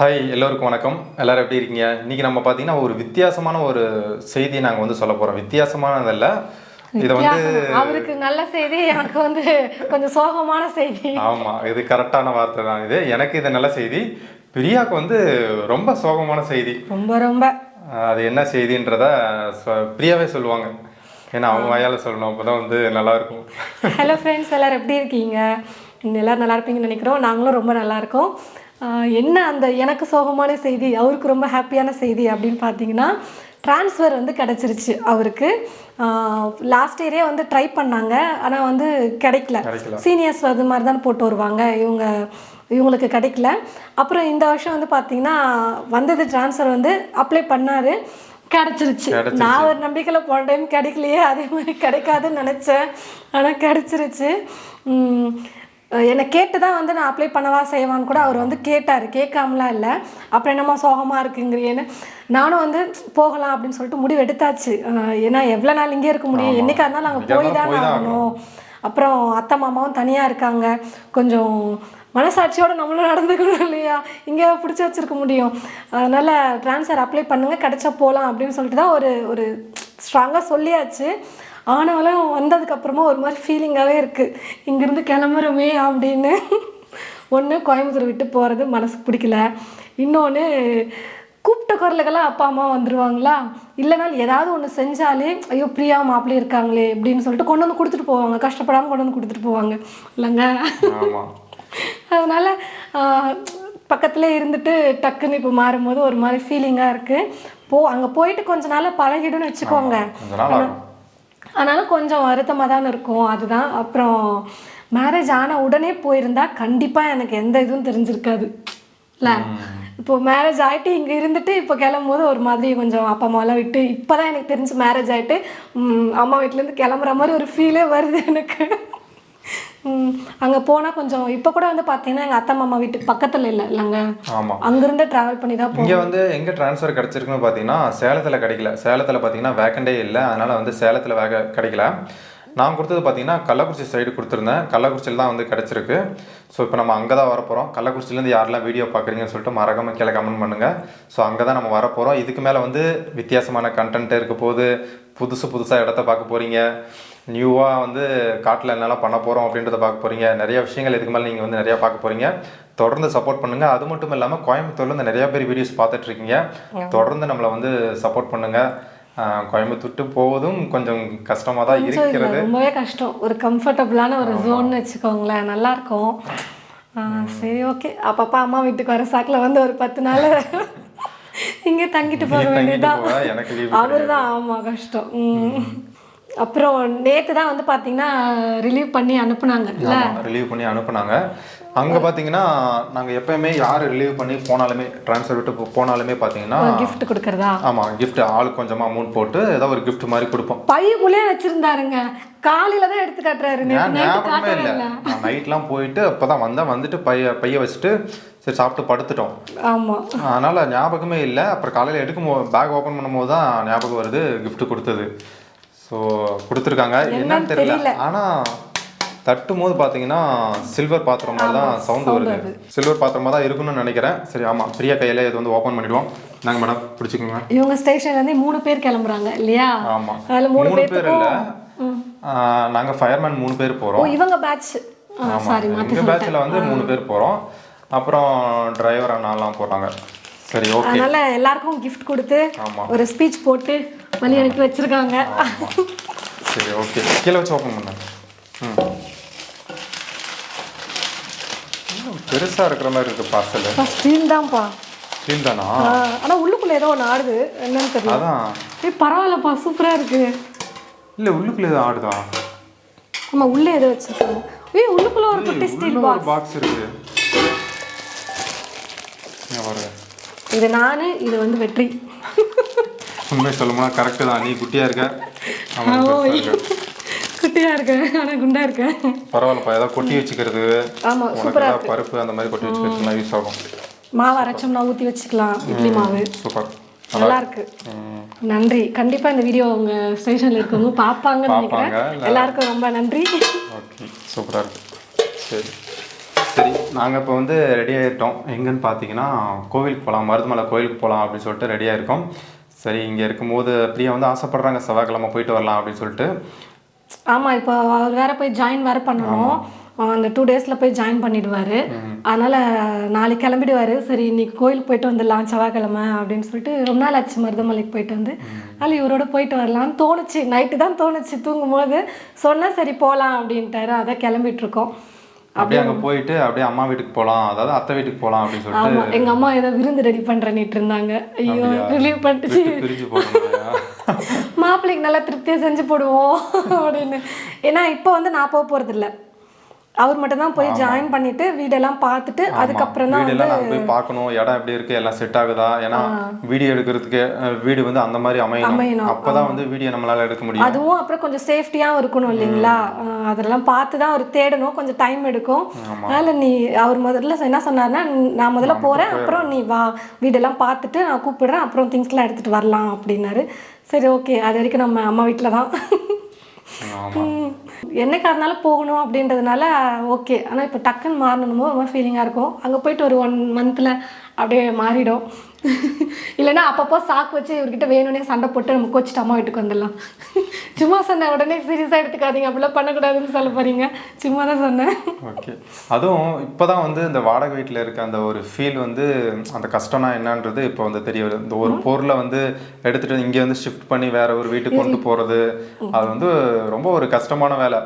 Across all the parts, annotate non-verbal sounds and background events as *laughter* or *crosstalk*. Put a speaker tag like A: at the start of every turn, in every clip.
A: Hi எல்லோருக்கும் வணக்கம். எல்லாரும் எப்படி இருக்கீங்க? இன்னைக்கு நம்ம பார்த்தீங்கன்னா ஒரு வித்தியாசமான ஒரு செய்தியை நாங்கள் வந்து சொல்ல போகிறோம் வித்தியாசமானதல்ல. இதை வந்து.
B: அவருக்கு நல்ல செய்தி எனக்கு வந்து கொஞ்சம் சோகமான செய்தி.
A: ஆமாம் இது கரெக்டான வார்த்தை தான் இது. எனக்கு இது நல்ல செய்தி. பிரியாவுக்கு வந்து ரொம்ப சோகமான செய்தி.
B: ரொம்ப ரொம்ப.
A: அது என்ன செய்தின்றத பிரியாவே சொல்லுவாங்க. ஏன்னா அவங்க வாயால் சொல்லணும். அப்போ தான் வந்து நல்லா இருக்கும்.
B: ஹலோ ஃப்ரெண்ட்ஸ் எல்லாரும் எப்படி இருக்கீங்க? எல்லாரும் நல்லா இருப்பீங்கன்னு நினைக்கிறோம். நாங்களும் ரொம்ப நல்லா இருக்கோம். என்ன அந்த எனக்கு சோகமான செய்தி அவருக்கு ரொம்ப ஹாப்பியான செய்தி அப்படின்னு பார்த்தீங்கன்னா ட்ரான்ஸ்ஃபர் வந்து கிடச்சிருச்சு அவருக்கு. லாஸ்ட் இயரே வந்து ட்ரை பண்ணாங்க ஆனால் வந்து கிடைக்கல. சீனியர்ஸ் அது மாதிரி தான் போட்டு வருவாங்க இவங்க இவங்களுக்கு கிடைக்கல. அப்புறம் இந்த வருஷம் வந்து பார்த்தீங்கன்னா வந்தது ட்ரான்ஸ்ஃபர் வந்து அப்ளை பண்ணாரு கிடச்சிருச்சு. நான் ஒரு நம்பிக்கையில் போன டைம் கிடைக்கலையே அதே மாதிரி கிடைக்காதுன்னு நினச்சேன். ஆனால் கிடச்சிருச்சு. என்னை கேட்டு தான் வந்து நான் அப்ளை பண்ணவா செய்வான்னு கூட அவர் வந்து கேட்டார். கேட்காமலாம் இல்லை. அப்புறம் என்னம்மா சோகமாக இருக்குங்கிறேன்னு. நானும் வந்து போகலாம் அப்படின்னு சொல்லிட்டு முடிவு எடுத்தாச்சு. ஏன்னா எவ்வளோ நாள் இங்கே இருக்க முடியும்? என்னைக்கா இருந்தாலும் நாங்கள்
A: என்னைக்கா
B: போய் தான் ஆகணும். அப்புறம் அத்தை மாமாவும் தனியாக இருக்காங்க. கொஞ்சம் மனசாட்சியோட நம்மளும் நடந்துக்கணும் இல்லையா? இங்கே பிடிச்சி வச்சிருக்க முடியும். அதனால் ட்ரான்ஸ்ஃபர் அப்ளை பண்ணுங்க. கிடைச்சா போகலாம் அப்படின்னு சொல்லிட்டு தான் ஒரு ஒரு ஸ்ட்ராங்காக சொல்லியாச்சு. ஆனாலும் வந்ததுக்கப்புறமா ஒரு மாதிரி ஃபீலிங்காகவே இருக்குது இங்கேருந்து கிளம்புறோமே அப்படின்னு. ஒன்று கோயம்புத்தூர் விட்டு போகிறது மனசுக்கு பிடிக்கல. இன்னொன்று கூப்பிட்ட குரலுக்கெல்லாம் அப்பா அம்மா வந்துருவாங்களா? இல்லைனாலும் ஏதாவது ஒன்று செஞ்சாலே ஐயோ பிரியா மாப்பிள்ளை இருக்காங்களே அப்படின்னு சொல்லிட்டு கொண்டு வந்து கொடுத்துட்டு போவாங்க. கஷ்டப்படாமல் கொண்டு வந்து கொடுத்துட்டு போவாங்க. இல்லைங்க? அதனால் பக்கத்தில் இருந்துட்டு டக்குன்னு இப்போ மாறும்போது ஒரு மாதிரி ஃபீலிங்காக இருக்குது போ அங்கே போயிட்டு கொஞ்ச நாள் பழகிடுன்னு வச்சுக்கோங்க. ஆனாலும் கொஞ்சம் வருத்தமாக தான் இருக்கும். அதுதான். அப்புறம் மேரேஜ் ஆன உடனே போயிருந்தா கண்டிப்பாக எனக்கு எந்த இதுவும் தெரிஞ்சிருக்காது. இல்லை? இப்போ மேரேஜ் ஆகிட்டு இங்கே இருந்துட்டு இப்போ கிளம்பும்போது ஒரு மாதிரி கொஞ்சம் அப்பா அம்மாலாம் விட்டு இப்போ தான் எனக்கு தெரிஞ்சு மேரேஜ் ஆகிட்டு அம்மா வீட்டிலேருந்து கிளம்புற மாதிரி ஒரு ஃபீலே வருது எனக்கு. அங்கே போனால் கொஞ்சம் இப்போ கூட வந்து பார்த்தீங்கன்னா எங்கள் அத்தை மாமா வீட்டுக்கு பக்கத்தில் இல்லை இல்லைங்க.
A: ஆமாம்
B: அங்கேருந்து ட்ராவல் பண்ணி தான்
A: இங்கே வந்து எங்கே ட்ரான்ஸ்ஃபர் கிடச்சிருக்குன்னு பார்த்தீங்கன்னா சேலத்தில் கிடைக்கல. சேலத்தில் பார்த்தீங்கன்னா வேக்கண்டே இல்லை அதனால் வந்து சேலத்தில் வேக கிடைக்கல. நான் கொடுத்தது பார்த்தீங்கன்னா கள்ளக்குறிச்சி சைடு கொடுத்துருந்தேன். கள்ளக்குறிச்சியில் தான் வந்து கிடச்சிருக்கு. ஸோ இப்போ நம்ம அங்கே தான் வரப்போகிறோம் கள்ளக்குறிச்சிலேருந்து யாரெல்லாம் வீடியோ பார்க்குறீங்கன்னு சொல்லிட்டு மறக்காம கீழே கமெண்ட் பண்ணுங்கள் ஸோ அங்கே தான் நம்ம வரப்போகிறோம் இதுக்கு மேலே வந்து வித்தியாசமான கண்டென்ட் இருக்க போது புதுசு புதுசாக இடத்த பார்க்க போகிறீங்க நியூவாக வந்து காட்டில் என்னெல்லாம் பண்ண போகிறோம் அப்படின்றத பார்க்க போகிறீங்க நிறைய விஷயங்கள் இதுக்கு மேலே நீங்கள் வந்து நிறையா பார்க்க போகிறீங்க தொடர்ந்து சப்போர்ட் பண்ணுங்கள் அது மட்டும் இல்லாமல் கோயம்புத்தூர்ல இருந்து நிறைய பேர் வீடியோஸ் பார்த்துட்டு இருக்கீங்க. தொடர்ந்து நம்மளை வந்து சப்போர்ட் பண்ணுங்கள் கோயம்புத்தூர்ட்டு போவதும் கொஞ்சம் கஷ்டமாக தான் இருக்கிறது.
B: ரொம்பவே கஷ்டம். ஒரு கம்ஃபர்டபுளான ஒரு ஜோன்னு வச்சுக்கோங்களேன். நல்லா இருக்கும். ஆ, சரி ஓகே அப்பப்போ அம்மா வீட்டுக்கு வர சாக்கில் வந்து ஒரு பத்து நாள் இங்கே தங்கிட்டு போக
A: leave
B: அவர் தான் ஆமாம் கஷ்டம். அப்புறம் நேற்று தான் வந்து பார்த்தீங்கன்னா ரிலீவ் பண்ணி அனுப்புனாங்க இல்லை
A: ரிலீவ் பண்ணி அனுப்புனாங்க. அங்கே பார்த்தீங்கன்னா நாங்கள் எப்பயுமே யார் ரிலீவ் பண்ணி போனாலுமே ட்ரான்ஸ்ஃபர் விட்டு போனாலுமே பார்த்தீங்கன்னா
B: gift கொடுக்கறதா?
A: ஆமாம் gift ஆளுக்கு கொஞ்சமாக அமௌண்ட் போட்டு ஏதோ ஒரு gift மாதிரி கொடுப்போம்.
B: பையக்குள்ளே வச்சிருந்தாருங்க. காலையில தான் எடுத்து காட்டுறாரு.
A: ஞாபகமே இல்லை. நான் நைட்லாம் போயிட்டு அப்போ தான் வந்தேன். வந்துட்டு பைய பைய வச்சுட்டு சரி சாப்பிட்டு படுத்துட்டோம்.
B: ஆமாம்
A: அதனால் ஞாபகமே இல்லை. அப்புறம் காலையில் எடுக்கும் பேக் ஓப்பன் பண்ணும்போது தான் ஞாபகம் வருது gift கொடுத்தது. ஸோ கொடுத்துருக்காங்க. என்னன்னு தெரியல. ஆனால் தட்டும் போது பார்த்தீங்கன்னா சில்வர் பாத்திரம் மாதிரி தான் சவுண்ட் வருது. சில்வர் பாத்திரமா தான் இருக்குன்னு நினைக்கிறேன். சரி ஆமாம் பிரியா கையில் இது வந்து ஓப்பன் பண்ணிடுவோம். நாங்கள் மேடம் பிடிச்சிக்கோங்க.
B: இவங்க ஸ்டேஷன்லேருந்து மூணு பேர் கிளம்புறாங்க இல்லையா?
A: ஆமாம்
B: அதில் மூணு
A: பேர் இல்லை. நாங்கள் ஃபயர்மேன் மூணு பேர் போகிறோம்
B: இவங்க பேட்ச் சாரி மாற்றி
A: எங்கள் பேட்சில் வந்து மூணு பேர் போகிறோம் அப்புறம் டிரைவர் அண்ணாலாம் போகிறாங்க சரி ஓகே
B: அதனால எல்லாருக்கும் gift கொடுத்து. ஒரு ஸ்பீச் போட்டு வழி அனுப்பி வச்சிருக்காங்க.
A: சரி ஓகே கீழே வச்சு ஓப்பன் பண்ண. ம். பெருசாக இருக்கிற மாதிரி இருக்குது பார்சல்
B: ஸ்டீல் தான்ப்பா.
A: க்ளீன் தானா?
B: ஆனா உள்ளுக்குள்ள ஏதோ ஒன்று ஆடுது. என்னன்னு தெரியல.
A: அதான்.
B: ஏய் பரவாயில்லப்பா சூப்பரா இருக்கு.
A: இல்லை உள்ளுக்குள்ளே எதுவும் ஆடுதா?
B: ஆமா உள்ளே ஏதோ வச்சிருக்காங்க. ஏய் உள்ளுக்குள்ள ஒரு குட்டி ஸ்டீல் பாக்ஸ்
A: இருக்கு.
B: இது நானு இது வந்து வெற்றி.
A: உண்மை சொல்லணும்னா கரெக்டு தான். நீ குட்டியாக இருக்க அவன் பெருசா இருக்க.
B: குட்டியா இருக்கேன் ஆனா குண்டா இருக்கேன்
A: பரவாயில்லப்பா ஏதாவது கொட்டி வச்சுக்கிறது.
B: ஆமா
A: உனக்கு ஏதாவது பருப்பு அந்த மாதிரி கொட்டி வச்சுக்கிறதுலாம் யூஸ் ஆகும்.
B: மாவு அரைச்சோம்னா ஊத்தி வச்சுக்கலாம் இட்லி மாவு.
A: சூப்பர்
B: நல்லா இருக்கு. நன்றி. கண்டிப்பா இந்த வீடியோ உங்க ஸ்டேஷன்ல இருக்கவங்க பாப்பாங்கன்னு நினைக்கிறேன். எல்லாருக்கும் ரொம்ப நன்றி.
A: ஓகே சூப்பராக இருக்கு. சரி. சரி நாங்கள் இப்போ வந்து ரெடி ஆகிட்டோம் எங்கன்னு பார்த்தீங்கன்னா கோவிலுக்கு போகலாம் மருதமலை கோவிலுக்கு போகலாம் அப்படின்னு சொல்லிட்டு ரெடியாக இருக்கோம் சரி இங்கே இருக்கும்போது பிரியா வந்து ஆசைப்படுறாங்க செவ்வாய்க்கிழமை போயிட்டு வரலாம் அப்படின்னு சொல்லிட்டு.
B: ஆமாம் இப்போ அவர் வேற போய் ஜாயின் வேற பண்ணணும். அந்த டூ டேஸில் போய் ஜாயின் பண்ணிடுவார். அதனால் நாளைக்கு கிளம்பிடுவார். சரி இன்னைக்கு கோயிலுக்கு போயிட்டு வந்துடலாம் செவ்வாய்க்கிழமை அப்படின்னு சொல்லிட்டு ரொம்ப நாள் ஆச்சு மருதமலைக்கு போயிட்டு வந்து. அதனால் இவரோட போயிட்டு வரலாம்னு தோணுச்சு. நைட்டு தான் தோணுச்சு தூங்கும்போது. சொன்னேன் சரி போகலாம் அப்படின்ட்டாரு. அதை கிளம்பிட்டு இருக்கோம்.
A: அப்படியே அங்கே போயிட்டு அப்படியே அம்மா வீட்டுக்கு போகலாம் அதாவது அத்தை வீட்டுக்கு போகலாம் அப்படின்னு சொல்லிட்டு
B: எங்கள் அம்மா ஏதோ விருந்து ரெடி பண்ணுறேன்னிட்டு இருந்தாங்க. ஐயோ ரிலீவ் பண்ணிட்டு.
A: பிரிஞ்சு
B: மாப்பிள்ளைக்கு நல்லா திருப்தியாக செஞ்சு போடுவோம் அப்படின்னு. ஏன்னா இப்போ வந்து நான் போக போகிறதில்ல அவர் மட்டும் தான் போய் ஜாயின் பண்ணிட்டு வீடெல்லாம் பார்த்துட்டு அதுக்கப்புறம் தான்
A: வீடெல்லாம் நாங்கள் போய் பார்க்கணும். இடம் எப்படி இருக்கு? எல்லாம் செட் ஆகுதா? ஏன்னா வீடியோ எடுக்கிறதுக்கு வீடு வந்து அந்த மாதிரி அமையணும். அப்பதான் வந்து வீடியோ நம்மளால எடுக்க முடியும்.
B: அதுவும் அப்புறம் கொஞ்சம் சேஃப்டியாகவும் இருக்கணும் இல்லைங்களா? அதெல்லாம் பார்த்து தான் அவர் தேடணும். கொஞ்சம் டைம் எடுக்கும். அதனால நீ அவர் முதல்ல என்ன சொன்னார்னா நான் முதல்ல போகிறேன் அப்புறம் நீ வா. வீடெல்லாம் பார்த்துட்டு நான் கூப்பிடுறேன். அப்புறம் திங்ஸ்லாம் எடுத்துகிட்டு வரலாம் அப்படின்னாரு. சரி ஓகே அது வரைக்கும் நம்ம அம்மா வீட்டில் தான். என்னைக்கா இருந்தாலும் போகணும் அப்படின்றதுனால ஓகே ஆனால் இப்போ டக்குன்னு மாறணுமோ ரொம்ப ஃபீலிங்காக இருக்கும். அங்கே போயிட்டு ஒரு ஒன் மந்தில் அப்படியே மாறிடும். இல்லைன்னா அப்பப்போ சாக்கு வச்சு இவர்கிட்ட வேணும்னே சண்டை போட்டு நம்ம கோச்சிட்டு அம்மா வீட்டுக்கு வந்துடலாம். சும்மா சொன்னேன் உடனே சீரியஸாக எடுத்துக்காதீங்க அப்படிலாம் பண்ணக்கூடாதுன்னு சொல்ல போறீங்க. சும்மா தான் சொன்னேன்.
A: ஓகே அதுவும் இப்போதான் வந்து இந்த வாடகை வீட்டில் இருக்க அந்த ஒரு ஃபீல் வந்து அந்த கஷ்டம்னா என்னன்றது இப்போ வந்து தெரிய வருது. இந்த ஒரு பொருளை வந்து எடுத்துட்டு இங்கே வந்து ஷிஃப்ட் பண்ணி வேற ஒரு வீட்டுக்கு கொண்டு போகிறது அது வந்து ரொம்ப ஒரு கஷ்டமான வேலை.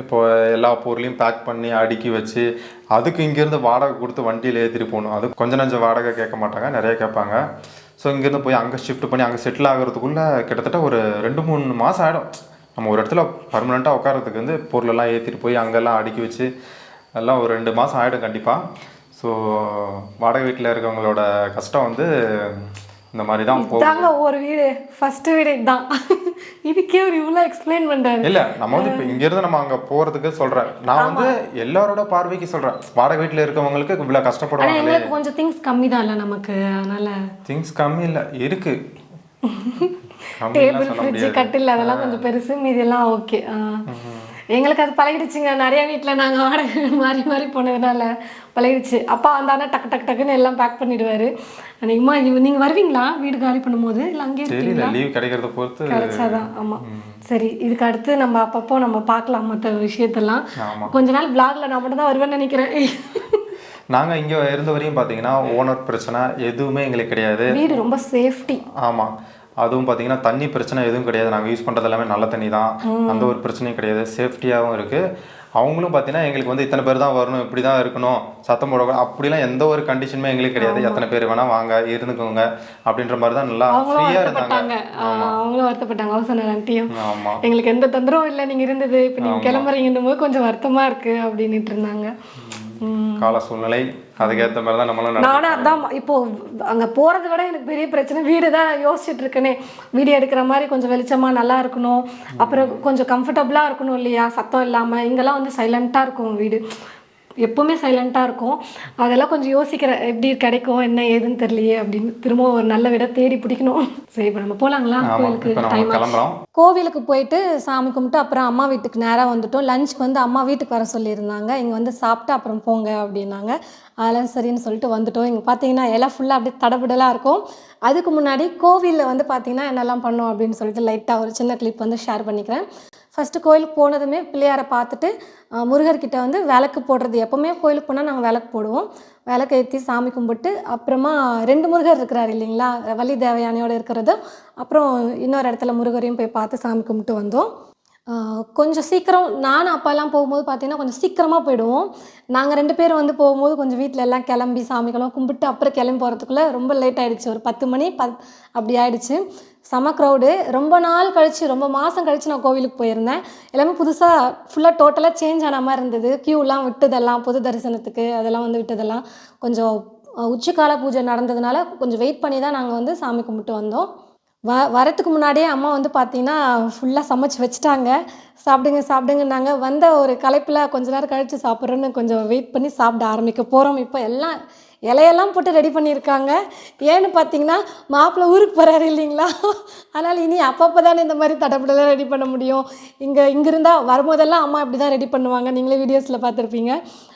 A: இப்போ எல்லா பொருளையும் பேக் பண்ணி அடுக்கி வச்சு அதுக்கு இங்கேருந்து வாடகை கொடுத்து வண்டியில் ஏற்றிட்டு போகணும். அது கொஞ்சம் நஞ்சம் வாடகை கேட்க மாட்டாங்க நிறைய கேட்பாங்க. ஸோ இங்கேருந்து போய் அங்கே ஷிஃப்ட் பண்ணி அங்கே செட்டில் ஆகிறதுக்குள்ளே கிட்டத்தட்ட ஒரு ரெண்டு மூணு மாதம் ஆகிடும் நம்ம ஒரு இடத்துல பர்மனெண்ட்டாக உட்காரத்துக்கு வந்து பொருளெல்லாம் ஏற்றிட்டு போய் அங்கெல்லாம் அடுக்கி வச்சு எல்லாம் ஒரு ரெண்டு மாதம் ஆகிடும் கண்டிப்பாக ஸோ வாடகை வீட்டில் இருக்கவங்களோட கஷ்டம் வந்து இந்த மாதிரி தான்
B: இதாங்க ஒரு வீடு. ஃபர்ஸ்ட் வீடு இதுதான் இதுக்கே ஒரு இவ்வளோ எக்ஸ்பிளைன் பண்ணுறாரு
A: இல்ல நம்ம வந்து இப்போ இங்கேருந்து நம்ம அங்கே போகிறதுக்கு சொல்கிறேன் நான் வந்து எல்லாரோட பார்வைக்கு சொல்கிறேன் வாடகை வீட்டில் இருக்கவங்களுக்கு இவ்வளோ
B: ஆனால்
A: கஷ்டப்படுவாங்களே
B: எங்களுக்கு கொஞ்சம் திங்ஸ் கம்மி தான் இல்லை நமக்கு. அதனால
A: திங்ஸ் கம்மி இல்லை இருக்கு. *laughs*
B: டேபிள் ஃப்ரிட்ஜு கட்டில் அதெல்லாம் கொஞ்சம் பெருசு. மீதியெல்லாம் ஓகே எங்களுக்கு அது பழகிடுச்சுங்க. நிறைய வீட்டில் நாங்கள் வாடகை *laughs* மாறி மாறி போனதுனால பழகிடுச்சு. அப்பா வந்தானா டக்கு டக்கு டக்குன்னு எல்லாம் பேக் பண்ணிடுவாரு. அன்னைக்குமா நீங்கள் வருவீங்களா? வீடு காலி பண்ணும்போது? இல்லை அங்கேயே
A: தெரியல லீவ் கிடைக்கிறத பொறுத்து
B: கிடைச்சாதான். ஆமாம் சரி இதுக்கு அடுத்து நம்ம அப்பப்போ நம்ம பார்க்கலாம் மற்ற விஷயத்தெல்லாம். கொஞ்ச நாள் பிளாக்ல நான் மட்டும் தான் வருவேன்னு நினைக்கிறேன்.
A: நாங்கள் இங்கே இருந்த வரையும் பார்த்தீங்கன்னா ஓனர் பிரச்சனை எதுவுமே எங்களுக்கு கிடையாது.
B: வீடு ரொம்ப சேஃப்டி
A: ஆமாம் அதுவும் பார்த்தீங்கன்னா தண்ணி பிரச்சனை எதுவும் கிடையாது. நாங்கள் யூஸ் பண்ணுறது எல்லாமே நல்ல தண்ணி தான். அந்த ஒரு பிரச்சனையும் கிடையாது. சேஃப்டியாகவும் இருக்குது அவங்களும் பார்த்தீங்கன்னா எங்களுக்கு வந்து இத்தனை பேர் தான் வரணும் இப்படி தான் இருக்கணும் சத்தம் போடக்கூடாது. அப்படிலாம் எந்த ஒரு கண்டிஷனுமே எங்களுக்கு கிடையாது. எத்தனை பேர் வேணால் வாங்க இருந்துக்கோங்க அப்படின்ற மாதிரி தான் நல்லா ஃப்ரீயாக இருந்தாங்க.
B: அவங்களும் வருத்தப்பட்டாங்க. ஹவுஸ் ஆண்டியும்
A: ஆமாம்
B: எங்களுக்கு எந்த தொந்தரவும் இல்லை. நீங்கள் இருந்தது. இப்போ நீங்கள் கிளம்புறீங்கன்னும் போது கொஞ்சம் வருத்தமாக இருக்கு அப்படின்னுட்டு இருந்தாங்க.
A: கால சூழ்நிலை அதுக்கேற்ற மாதிரி தான் நம்மளும்
B: நானும் அதான் இப்போ அங்கே போகிறத விட எனக்கு பெரிய பிரச்சனை வீடு தான் யோசிச்சுட்டு இருக்கேனே. வீடியோ எடுக்கிற மாதிரி கொஞ்சம் வெளிச்சமாக நல்லா இருக்கணும். அப்புறம் கொஞ்சம் கம்ஃபர்டபுளாக இருக்கணும் இல்லையா? சத்தம் இல்லாமல் இங்கெல்லாம் வந்து சைலண்ட்டாக இருக்கும் வீடு. எப்பவுமே சைலண்ட்டாக இருக்கும். அதெல்லாம் கொஞ்சம் யோசிக்கிறேன் எப்படி கிடைக்கும் என்ன ஏதுன்னு தெரியலையே அப்படின்னு திரும்ப ஒரு நல்ல விட தேடி பிடிக்கணும். சரி இப்போ நம்ம போகலாங்களா
A: நம்ம
B: டைம்
A: கிளம்புறோம்.
B: கோவிலுக்கு போயிட்டு சாமி கும்பிட்டு அப்புறம் அம்மா வீட்டுக்கு நேராக வந்துட்டோம். லஞ்சுக்கு வந்து அம்மா வீட்டுக்கு வர சொல்லியிருந்தாங்க. இங்கே வந்து சாப்பிட்டு அப்புறம் போங்க அப்படின்னாங்க. அதெல்லாம் சரின்னு சொல்லிட்டு வந்துட்டோம். இங்கே பார்த்தீங்கன்னா எல்லாம் ஃபுல்லாக அப்படியே தடபுடலாக இருக்கும். அதுக்கு முன்னாடி கோவிலில் வந்து பார்த்தீங்கன்னா என்னெல்லாம் பண்ணோம் அப்படின்னு சொல்லிட்டு லைட்டாக ஒரு சின்ன கிளிப் வந்து ஷேர் பண்ணிக்கிறேன். ஃபஸ்ட்டு கோயிலுக்கு போனதுமே பிள்ளையாரை பார்த்துட்டு முருகர்கிட்ட வந்து விளக்கு போடுறது. எப்போவுமே கோயிலுக்கு போனால் நாங்கள் விளக்கு போடுவோம். விளக்கு ஏற்றி சாமி கும்பிட்டு அப்புறமா ரெண்டு முருகர் இருக்கிறார் இல்லைங்களா? வள்ளி தேவயானையோடு இருக்கிறதும் அப்புறம் இன்னொரு இடத்துல முருகரையும் போய் பார்த்து சாமி கும்பிட்டு வந்தோம். கொஞ்சம் சீக்கிரம் நானும் அப்பாலாம் போகும்போது பார்த்தீங்கன்னா கொஞ்சம் சீக்கிரமாக போயிடுவோம். நாங்கள் ரெண்டு பேரும் வந்து போகும்போது கொஞ்சம் வீட்டில் எல்லாம் கிளம்பி சாமிக்கெல்லாம் கும்பிட்டு அப்புறம் கிளம்பி போகிறதுக்குள்ளே ரொம்ப லேட் ஆகிடுச்சு ஒரு பத்து மணி பத் அப்படி ஆகிடுச்சு செம க்ரௌடு ரொம்ப நாள் கழிச்சு ரொம்ப மாதம் கழித்து நான் கோவிலுக்கு போயிருந்தேன். எல்லாமே புதுசாக ஃபுல்லாக டோட்டலாக சேஞ்ச் ஆன மாதிரி இருந்தது. க்யூலாம் விட்டதெல்லாம் பொது தரிசனத்துக்கு அதெல்லாம் வந்து விட்டதெல்லாம் கொஞ்சம் உச்சிக்கால பூஜை நடந்ததுனால கொஞ்சம் வெயிட் பண்ணி தான் நாங்கள் வந்து சாமி கும்பிட்டு வந்தோம். வ வரத்துக்கு முன்னாடியே அம்மா வந்து பார்த்தீங்கன்னா ஃபுல்லாக சமைச்சு வச்சுட்டாங்க. சாப்பிடுங்க சாப்பிடுங்கன்னாங்க. வந்த ஒரு களைப்பில் கொஞ்ச நேரம் கழித்து சாப்பிட்றோன்னு கொஞ்சம் வெயிட் பண்ணி சாப்பிட ஆரம்பிக்க போகிறோம் இப்போ எல்லாம் இலையெல்லாம் போட்டு ரெடி பண்ணியிருக்காங்க. ஏன்னு பார்த்தீங்கன்னா மாப்பிள்ளை ஊருக்கு போகிறாரு இல்லைங்களா? அதனால் இனி அப்பப்போ தானே இந்த மாதிரி தடப்படலாம் ரெடி பண்ண முடியும். இங்கே இங்கே இருந்தால் வரும்போதெல்லாம் அம்மா இப்படி தான் ரெடி பண்ணுவாங்க. நீங்களே வீடியோஸில் பார்த்துருப்பீங்க.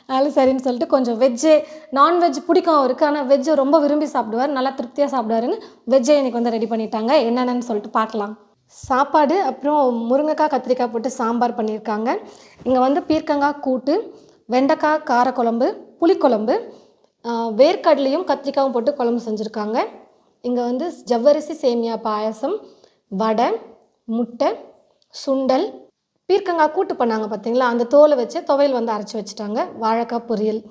B: அதனால் சரின்னு சொல்லிட்டு கொஞ்சம் வெஜ்ஜு நான்வெஜ் பிடிக்கும் அவருக்கு. ஆனால் வெஜ்ஜு ரொம்ப விரும்பி சாப்பிடுவார். நல்லா திருப்தியாக சாப்பிடுவாருன்னு வெஜ்ஜே எனக்கு வந்து ரெடி பண்ணிட்டாங்க. என்னென்னு சொல்லிட்டு பார்க்கலாம். சாப்பாடு அப்புறம் முருங்கைக்காய் கத்திரிக்காய் போட்டு சாம்பார் பண்ணியிருக்காங்க. இங்கே வந்து பீர்க்கங்காய் கூட்டு வெண்டைக்காய் காரக்குழம்பு புளிக்குழம்பு வேர்க்கடலையும் கத்திரிக்காயும் போட்டு குழம்பு செஞ்சுருக்காங்க. இங்கே வந்து ஜவ்வரிசி சேமியா பாயசம் வடை முட்டை சுண்டல் பீர்க்கங்காய் கூட்டு பண்ணாங்க பார்த்தீங்களா அந்த தோலை வச்சு துவையல் வந்து அரைச்சி வச்சுட்டாங்க. வாழைக்காய் பொரியல்.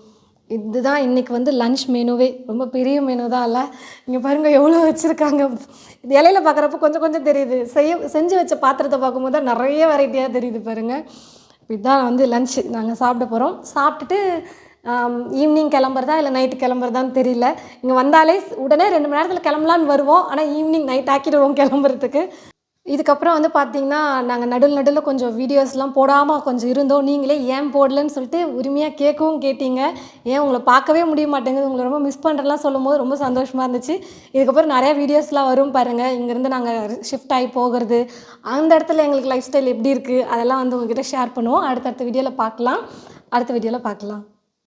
B: இதுதான் இன்றைக்கி வந்து லன்ச் மெனுவே ரொம்ப பெரிய மெனு தான் இல்லை இங்கே பாருங்கள் எவ்வளோ வச்சுருக்காங்க. இது இலையில பார்க்குறப்ப கொஞ்சம் கொஞ்சம் தெரியுது. செய்ய செஞ்சு வச்ச பாத்திரத்தை பார்க்கும்போது தான் நிறைய வெரைட்டியாக தெரியுது பாருங்கள் இதுதான் வந்து லன்ச் நாங்கள் சாப்பிட போகிறோம் சாப்பிட்டுட்டு ஈவினிங் கிளம்புறதா இல்லை நைட்டு கிளம்புறதான்னு தெரியல. இங்கே வந்தாலே உடனே ரெண்டு மணி நேரத்தில் கிளம்பலான்னு வருவோம். ஆனால் ஈவினிங் நைட் ஆக்கிடுவோம் கிளம்புறதுக்கு. இதுக்கப்புறம் வந்து பார்த்தீங்கன்னா நாங்கள் நடுவில் நடுவில் கொஞ்சம் வீடியோஸ்லாம் போடாமல் கொஞ்சம் இருந்தோம். நீங்களே ஏன் போடலன்னு சொல்லிட்டு உரிமையாக கேட்கவும் கேட்டீங்க. ஏன் உங்களை பார்க்கவே முடிய மாட்டேங்குது. உங்களை ரொம்ப மிஸ் பண்ணுறலாம் சொல்லும்போது ரொம்ப சந்தோஷமாக இருந்துச்சு. இதுக்கப்புறம் நிறையா வீடியோஸ்லாம் வரும் பாருங்கள் இங்கேருந்து நாங்கள் ஷிஃப்ட் ஆகி போகிறது. அந்த இடத்துல எங்களுக்கு லைஃப் ஸ்டைல் எப்படி இருக்குது அதெல்லாம் வந்து உங்ககிட்ட ஷேர் பண்ணுவோம். அடுத்தடுத்த வீடியோவில் பார்க்கலாம். அடுத்த வீடியோவில் பார்க்கலாம்.